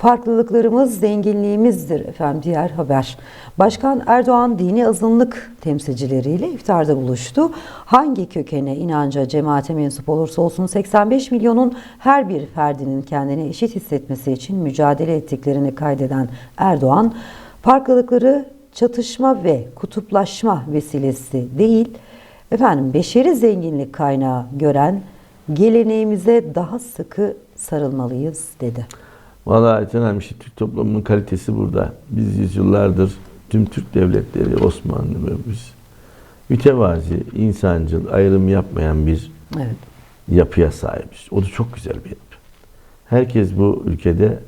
Farklılıklarımız zenginliğimizdir efendim diğer haber. Başkan Erdoğan dini azınlık temsilcileriyle iftarda buluştu. Hangi kökene, inanca, cemaate mensup olursa olsun 85 milyonun her bir ferdinin kendini eşit hissetmesi için mücadele ettiklerini kaydeden Erdoğan, farklılıkları çatışma ve kutuplaşma vesilesi değil, efendim beşeri zenginlik kaynağı gören geleneğimize daha sıkı sarılmalıyız dedi. Vallahi Ayten Hanım işte Türk toplumunun kalitesi burada. Biz yüzyıllardır tüm Türk devletleri, Osmanlı ve biz mütevazi, insancıl, ayrım yapmayan bir Evet. yapıya sahibiz. O da çok güzel bir yapı. Herkes bu ülkede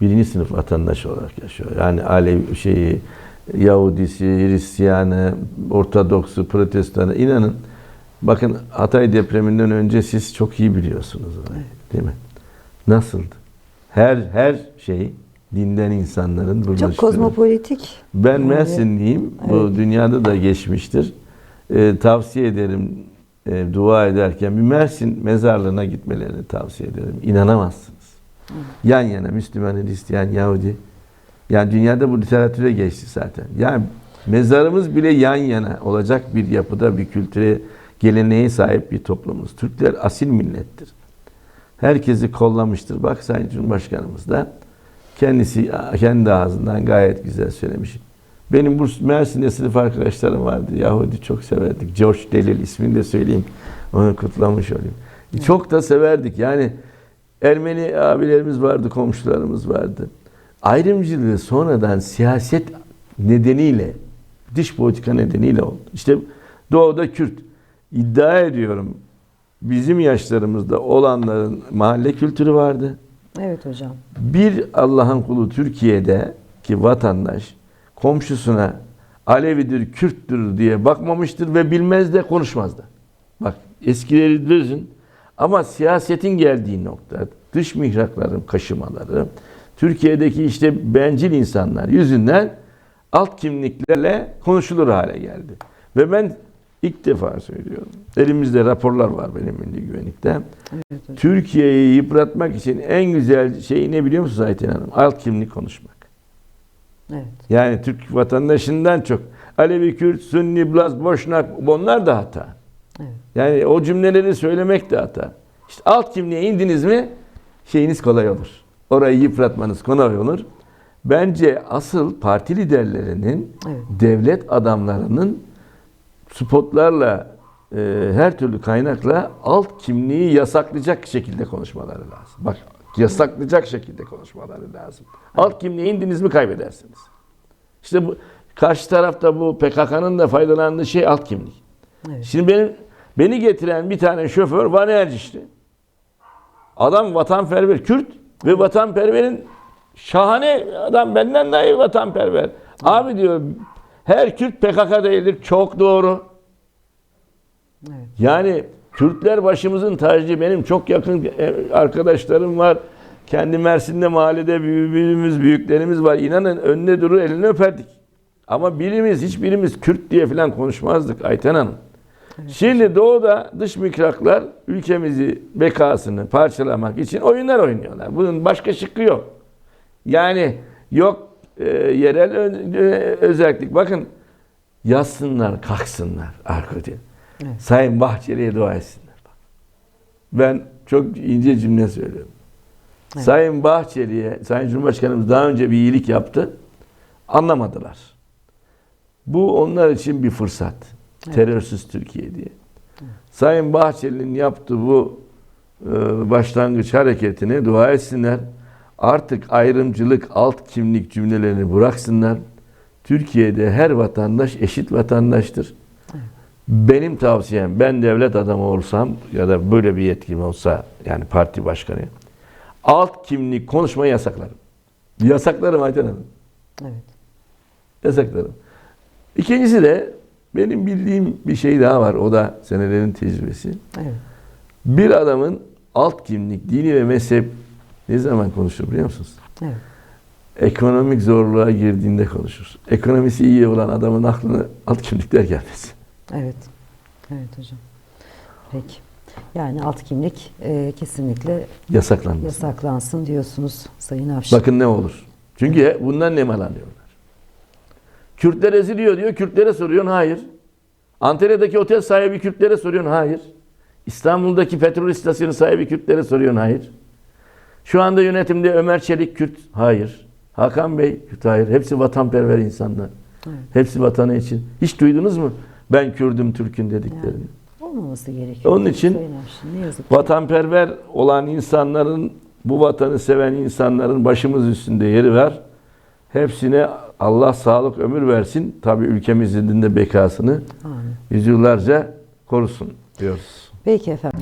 birinci sınıf vatandaş olarak yaşıyor. Yani Alevi şeyi, Yahudisi, Hristiyanı, Ortodoksu, Protestanı inanın bakın Hatay depreminden önce siz çok iyi biliyorsunuz orayı, değil mi? Nasıldı? Her her şey dinden insanların Çok birleştiği. kozmopolitik. Ben Mersinliyim. Bu Evet. dünyada da geçmiştir. Ee, tavsiye ederim e, dua ederken bir Mersin mezarlığına gitmelerini tavsiye ederim. İnanamazsınız. Yan yana Müslüman, Hristiyan, Yahudi. Yani dünyada bu literatüre geçti zaten. Yani mezarımız bile yan yana olacak bir yapıda bir kültüre, geleneğe sahip bir toplumuz. Türkler asil millettir. Herkesi kollamıştır. Bak Sayın Cumhurbaşkanımız da kendisi kendi ağzından gayet güzel söylemiş. Benim bu Mersin'de sınıf arkadaşlarım vardı. Yahudi çok severdik. George Delil ismini de söyleyeyim. Onu kutlamış olayım. Çok da severdik. Yani Ermeni abilerimiz vardı, komşularımız vardı. Ayrımcılığı sonradan siyaset nedeniyle, dış politika nedeniyle oldu. İşte Doğu'da Kürt. iddia ediyorum bizim yaşlarımızda olanların mahalle kültürü vardı. Evet hocam. Bir Allah'ın kulu Türkiye'de ki vatandaş komşusuna Alevidir, Kürttür diye bakmamıştır ve bilmez de konuşmaz da. Bak eskileri düzün ama siyasetin geldiği nokta, dış mihrakların kaşımaları, Türkiye'deki işte bencil insanlar yüzünden alt kimliklerle konuşulur hale geldi. Ve ben ilk defa söylüyorum. Elimizde raporlar var benim Milli Güvenlik'te. Evet hocam. Türkiye'yi yıpratmak için en güzel şey ne biliyor musunuz Ayten Hanım? Alt kimlik konuşmak. Evet. Yani Türk vatandaşından çok. Alevi, Kürt, Sünni, Blaz, Boşnak bunlar da hata. Evet. Yani o cümleleri söylemek de hata. İşte alt kimliğe indiniz mi şeyiniz kolay olur. Orayı yıpratmanız kolay olur. Bence asıl parti liderlerinin, Evet. devlet adamlarının spotlarla e, her türlü kaynakla alt kimliği yasaklayacak şekilde konuşmaları lazım. Bak yasaklayacak şekilde konuşmaları lazım. Alt kimliğe indiniz mi kaybedersiniz. İşte bu karşı tarafta bu PKK'nın da faydalandığı şey alt kimlik. Evet. Şimdi benim beni getiren bir tane şoför Vani Erciş'ti. Adam vatanperver, Kürt ve vatanperverin şahane adam benden daha iyi vatanperver. Abi diyor her Kürt PKK değildir. Çok doğru. Evet. Yani Kürtler başımızın tacı. Benim çok yakın e, arkadaşlarım var. Kendi Mersin'de mahallede büyüğümüz, büyüklerimiz var. İnanın önüne durur elini öperdik. Ama birimiz, hiçbirimiz Kürt diye falan konuşmazdık Ayten Hanım. Şimdi doğuda dış mikraklar ülkemizi bekasını parçalamak için oyunlar oynuyorlar. Bunun başka şıkkı yok. Yani yok e, yerel ö- ö- özellik. Bakın yazsınlar, kalksınlar arkadaşlar. Evet. Sayın Bahçeli'ye dua etsinler. Ben çok ince cümle söylüyorum. Evet. Sayın Bahçeli'ye, Sayın Cumhurbaşkanımız daha önce bir iyilik yaptı. Anlamadılar. Bu onlar için bir fırsat. Terörsüz Türkiye diye. Sayın Bahçeli'nin yaptığı bu e, başlangıç hareketine dua etsinler. Artık ayrımcılık, alt kimlik cümlelerini bıraksınlar. Türkiye'de her vatandaş eşit vatandaştır. Benim tavsiyem ben devlet adamı olsam ya da böyle bir yetkim olsa yani parti başkanı alt kimlik konuşmayı yasaklarım. Yasaklarım Ayten Hanım. Evet. Yasaklarım. İkincisi de benim bildiğim bir şey daha var. O da senelerin tecrübesi. Evet. Bir adamın alt kimlik, dini ve mezhep ne zaman konuşur biliyor musunuz? Evet. Ekonomik zorluğa girdiğinde konuşur. Ekonomisi iyi olan adamın aklına alt kimlikler gelmez. Evet. Evet hocam. Peki. Yani alt kimlik e, kesinlikle Yasaklanmasın. yasaklansın diyorsunuz Sayın Avşar. Bakın ne olur. Çünkü bundan nemalanıyorlar. Kürtler eziliyor diyor. Kürtlere soruyorsun. Hayır. Antalya'daki otel sahibi Kürtlere soruyorsun. Hayır. İstanbul'daki petrol istasyonu sahibi Kürtlere soruyorsun. Hayır. Şu anda yönetimde Ömer Çelik Kürt. Hayır. Hakan Bey Kürt. Hayır. Hepsi vatanperver insanlar. Evet. Hepsi vatanı için. Hiç duydunuz mu? Ben Kürdüm, Türk'ün dediklerini. Olmaması gerekiyor. Onun için. Vatanperver olan insanların, bu vatanı seven insanların başımız üstünde yeri var. Hepsine Allah sağlık ömür versin. Tabii ülkemizin de bekasını Amin. yüzyıllarca korusun diyoruz. Peki efendim.